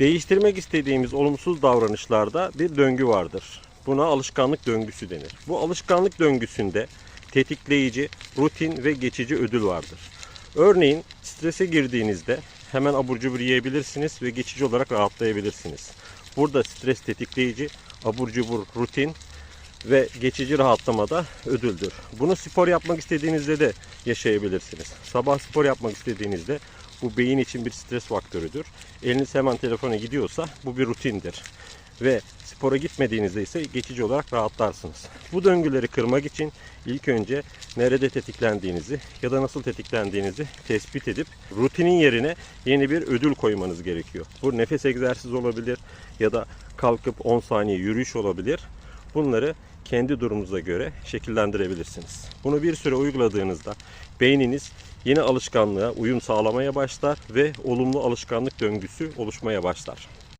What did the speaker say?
Değiştirmek istediğimiz olumsuz davranışlarda bir döngü vardır. Buna alışkanlık döngüsü denir. Bu alışkanlık döngüsünde tetikleyici, rutin ve geçici ödül vardır. Örneğin strese girdiğinizde hemen abur cubur yiyebilirsiniz ve geçici olarak rahatlayabilirsiniz. Burada stres tetikleyici, abur cubur rutin ve geçici rahatlamada ödüldür. Bunu spor yapmak istediğinizde de yaşayabilirsiniz. Sabah spor yapmak istediğinizde bu beyin için bir stres faktörüdür. Eliniz hemen telefona gidiyorsa bu bir rutindir. Ve spora gitmediğinizde ise geçici olarak rahatlarsınız. Bu döngüleri kırmak için ilk önce nerede tetiklendiğinizi ya da nasıl tetiklendiğinizi tespit edip rutinin yerine yeni bir ödül koymanız gerekiyor. Bu nefes egzersizi olabilir ya da kalkıp 10 saniye yürüyüş olabilir. Bunları kendi durumunuza göre şekillendirebilirsiniz. Bunu bir süre uyguladığınızda beyniniz yeni alışkanlığa uyum sağlamaya başlar ve olumlu alışkanlık döngüsü oluşmaya başlar.